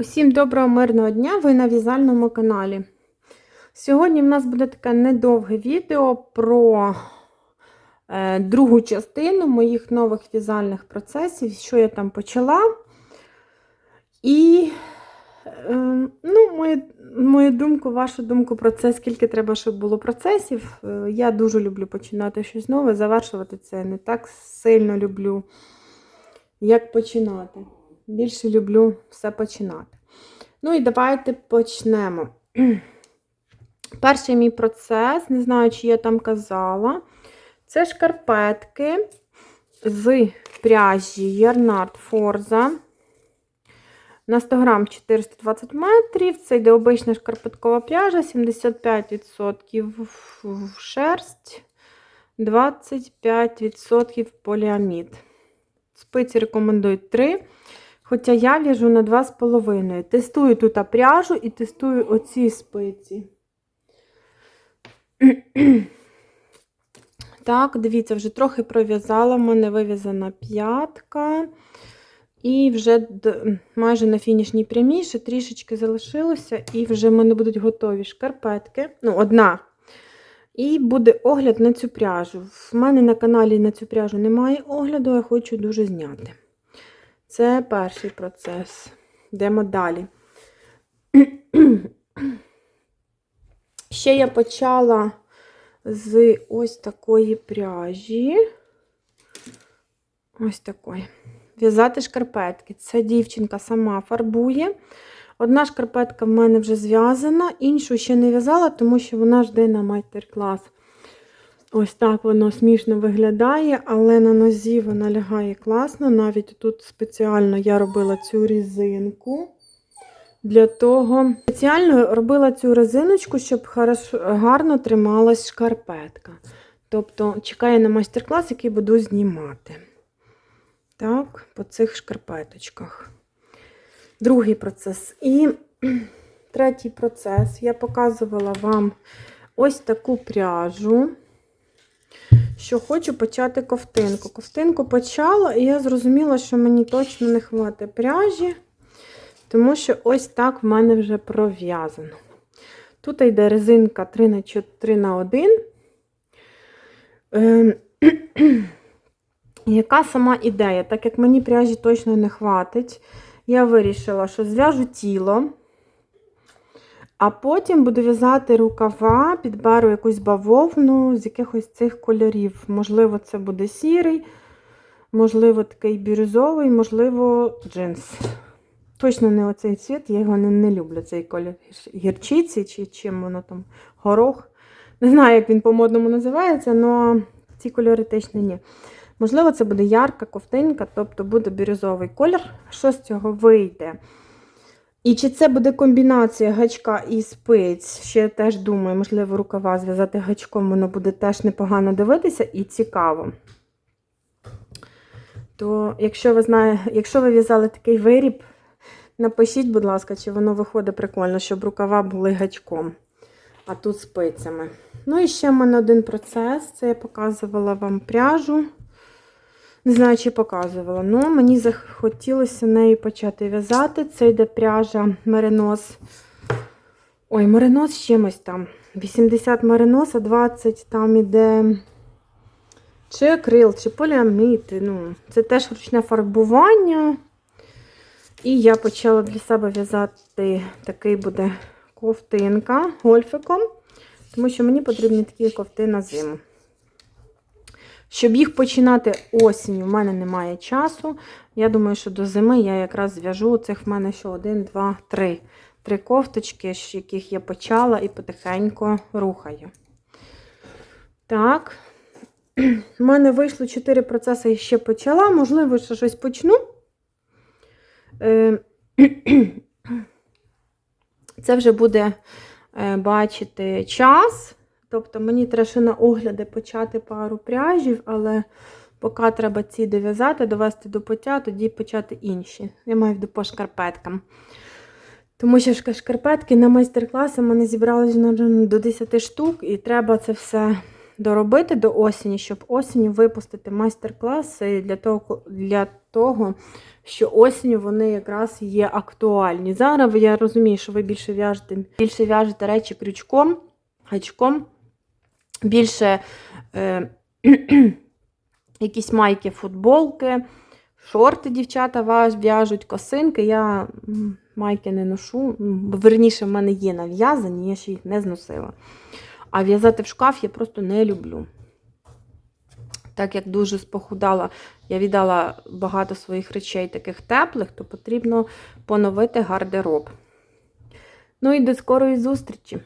Усім доброго мирного дня! Ви на в'язальному каналі. Сьогодні в нас буде таке недовге відео про е, другу частину моїх нових в'язальних процесів, що я там почала. І, е, ну, мою, мою думку, вашу думку про це, скільки треба, щоб було процесів. Е, я дуже люблю починати щось нове, завершувати це не так сильно люблю, як починати. Більше люблю все починати. Ну і давайте почнемо. Перший мій процес, не знаю, чи я там казала, це шкарпетки з пряжі Ярнард Форза. На 100 грам 420 метрів. Це йде обична шкарпеткова пряжа, 75% шерсть, 25% поліамід. Спиці рекомендують 3. Хоча я в'яжу на 2,5. Тестую тут пряжу і тестую оці спиці. Так, дивіться, вже трохи пров'язала, в мене вив'язана п'ятка. І вже майже на фінішній прямій, ще трішечки залишилося, і вже в мене будуть готові шкарпетки. Ну, одна. І буде огляд на цю пряжу. В мене на каналі на цю пряжу немає огляду, я хочу дуже зняти. Це перший процес. Йдемо далі. Ще я почала з ось такої пряжі. Ось такої. В'язати шкарпетки. Це дівчинка сама фарбує. Одна шкарпетка в мене вже зв'язана, іншу ще не в'язала, тому що вона жде на майстер-клас. Ось так воно смішно виглядає, але на нозі вона лягає класно. Навіть тут спеціально я робила цю резинку. Для того спеціально робила цю резиночку, щоб гарно трималась шкарпетка. Тобто, чекаю на майстер-клас, який буду знімати. Так, по цих шкарпеточках. Другий процес. І третій процес я показувала вам ось таку пряжу що хочу почати ковтинку. Ковтинку почала, і я зрозуміла, що мені точно не хватить пряжі, тому що ось так в мене вже пров'язано. Тут йде резинка 3 на 4 на 1. Ем, яка сама ідея? Так як мені пряжі точно не хватить, я вирішила, що зв'яжу тіло. А потім буду в'язати рукава, підберу якусь бавовну з якихось цих кольорів. Можливо, це буде сірий, можливо, такий бірюзовий, можливо, джинс. Точно не оцей цвіт, я його не, не люблю, цей кольор гірчиці чи чим воно там, горох. Не знаю, як він по-модному називається, але ці кольори точно ні. Можливо, це буде ярка ковтинка, тобто буде бірюзовий колір. Що з цього вийде? І чи це буде комбінація гачка і спиць? Ще теж думаю, можливо, рукава зв'язати гачком, воно буде теж непогано дивитися і цікаво. То, якщо ви знаєте, якщо ви в'язали такий виріб, напишіть, будь ласка, чи воно виходить прикольно, щоб рукава були гачком, а тут спицями. Ну і ще в мене один процес. Це я показувала вам пряжу. Не знаю, чи показувала, але мені захотілося нею почати в'язати. Це йде пряжа меринос. Ой, меринос з чимось там. 80 меринос, а 20 там іде чи акрил, чи поліамід. Ну, Це теж ручне фарбування. І я почала для себе в'язати такий буде ковтинка гольфиком, тому що мені потрібні такі ковти на зиму. Щоб їх починати осінню, в мене немає часу. Я думаю, що до зими я якраз зв'яжу цих в мене ще один, два, три. Три кофточки, з яких я почала і потихеньку рухаю. Так, у мене вийшло 4 процеси, я ще почала. Можливо, що щось почну. Е, це вже буде е, бачити час. Тобто мені треба ще на огляди почати пару пряжів, але поки треба ці дов'язати, довести до пуття, тоді почати інші. Я маю в по шкарпеткам. Тому що шкарпетки на майстер-класи мене зібралися до 10 штук, і треба це все доробити до осені, щоб осінню випустити майстер-класи для того, для того, що осінню вони якраз є актуальні. Зараз я розумію, що ви більше в'яжете, більше в'яжете речі крючком, гачком, більше е, якісь майки, футболки, шорти дівчата в'яжуть, косинки. Я майки не ношу. Верніше, в мене є нав'язані, я ще їх не зносила. А в'язати в шкаф я просто не люблю. Так як дуже спохудала, я віддала багато своїх речей таких теплих, то потрібно поновити гардероб. Ну і до скорої зустрічі!